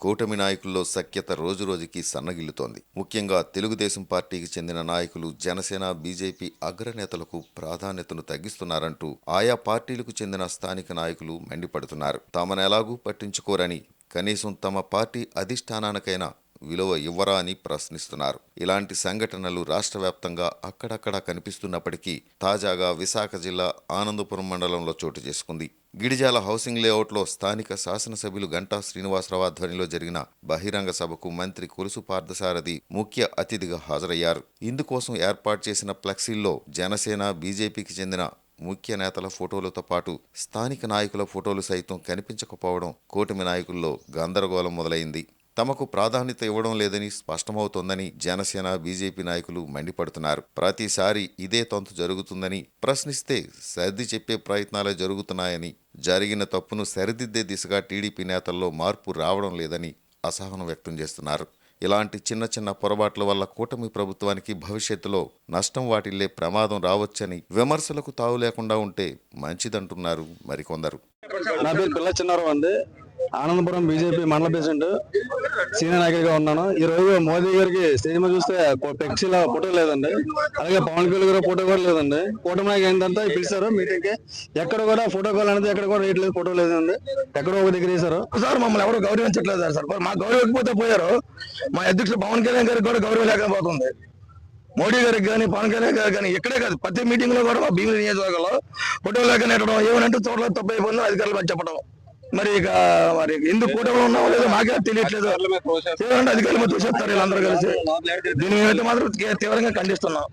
కూటమి నాయకుల్లో సఖ్యత రోజురోజుకి సన్నగిల్లుతోంది. ముఖ్యంగా తెలుగుదేశం పార్టీకి చెందిన నాయకులు జనసేన బీజేపీ అగ్రనేతలకు ప్రాధాన్యతను తగ్గిస్తున్నారంటూ ఆయా పార్టీలకు చెందిన స్థానిక నాయకులు మండిపడుతున్నారు. తామను ఎలాగూ పట్టించుకోరని కనీసం తమ పార్టీ అధిష్టానానికైనా విలువ ఇవ్వరా అని ప్రశ్నిస్తున్నారు. ఇలాంటి సంఘటనలు రాష్ట్ర వ్యాప్తంగా అక్కడక్కడా కనిపిస్తున్నప్పటికీ తాజాగా విశాఖ జిల్లా ఆనందపురం మండలంలో చోటు చేసుకుంది. గిడిజాల హౌసింగ్ లేఅవుట్లో స్థానిక శాసనసభ్యులు గంటా శ్రీనివాసరావు ఆధ్వర్యంలో జరిగిన బహిరంగ సభకు మంత్రి కొలుసు పార్థసారథి ముఖ్య అతిథిగా హాజరయ్యారు. ఇందుకోసం ఏర్పాటు చేసిన ఫ్లెక్సీల్లో జనసేన బీజేపీకి చెందిన ముఖ్య నేతల ఫోటోలతో పాటు స్థానిక నాయకుల ఫోటోలు సైతం కనిపించకపోవడం కూటమి నాయకుల్లో గందరగోళం మొదలైంది. తమకు ప్రాధాన్యత ఇవ్వడం లేదని స్పష్టమవుతోందని జనసేన బీజేపీ నాయకులు మండిపడుతున్నారు. ప్రతిసారి ఇదే తంతు జరుగుతుందని ప్రశ్నిస్తే సర్ది చెప్పే ప్రయత్నాలే జరుగుతున్నాయని జరిగిన తప్పును సరిదిద్దే దిశగా టీడీపీ నేతల్లో మార్పు రావడం లేదని అసహనం వ్యక్తం చేస్తున్నారు. ఇలాంటి చిన్న చిన్న పొరపాట్ల వల్ల కూటమి ప్రభుత్వానికి భవిష్యత్తులో నష్టం వాటిల్లే ప్రమాదం రావచ్చని విమర్శలకు తావు లేకుండా ఉంటే మంచిదంటున్నారు మరికొందరు. నా పేరు పిల్ల చిన్నారావు అండి. ఆనందపురం బీజేపీ మండల ప్రెసిడెంట్ సీనియర్ నాయకుడిగా ఉన్నాను. ఈ రోజు మోదీ గారికి స్టేజ్ మీద చూస్తే ఫ్లెక్సీలో ఫోటో లేదండి. అలాగే పవన్ కళ్యాణ్ గారు ఫోటో కూడా లేదండి. కూటమి నాయకు ఏంటంటే పిలిచారు మీటింగ్కి ఎక్కడ కూడా ఫోటో కాల్ అనేది ఎక్కడ కూడా రేట్ లేదు ఫోటో లేదండి ఎక్కడో ఒక దగ్గర వేశారు. సార్ మమ్మల్ని ఎవరు గౌరవించట్లేదు సార్. సార్ మా గౌరవించకపోతే పోయారు. మా అధ్యక్షుడు పవన్ కళ్యాణ్ గారికి కూడా గౌరవం లేకపోతుంది. మోడీ గారికి కానీ పవన్ కళ్యాణ్ గారికి కానీ ఇక్కడే కాదు ప్రతి మీటింగ్లో కూడా మా భీమిలి నియోజకవర్గంలో ఫోటో లేక నెట్టడం ఏమనంటే చోట్ల తప్పు అయిపోయిందో అధికారులు చెప్పడం మరి ఇక మరి ఎందుకు కూటమిలో ఉన్నామో లేదో మాకే తెలియట్లేదు. అధికారులు తోసేస్తారు. వీళ్ళందరూ కలిసి. దీని మీద మాత్రం తీవ్రంగా ఖండిస్తున్నాం.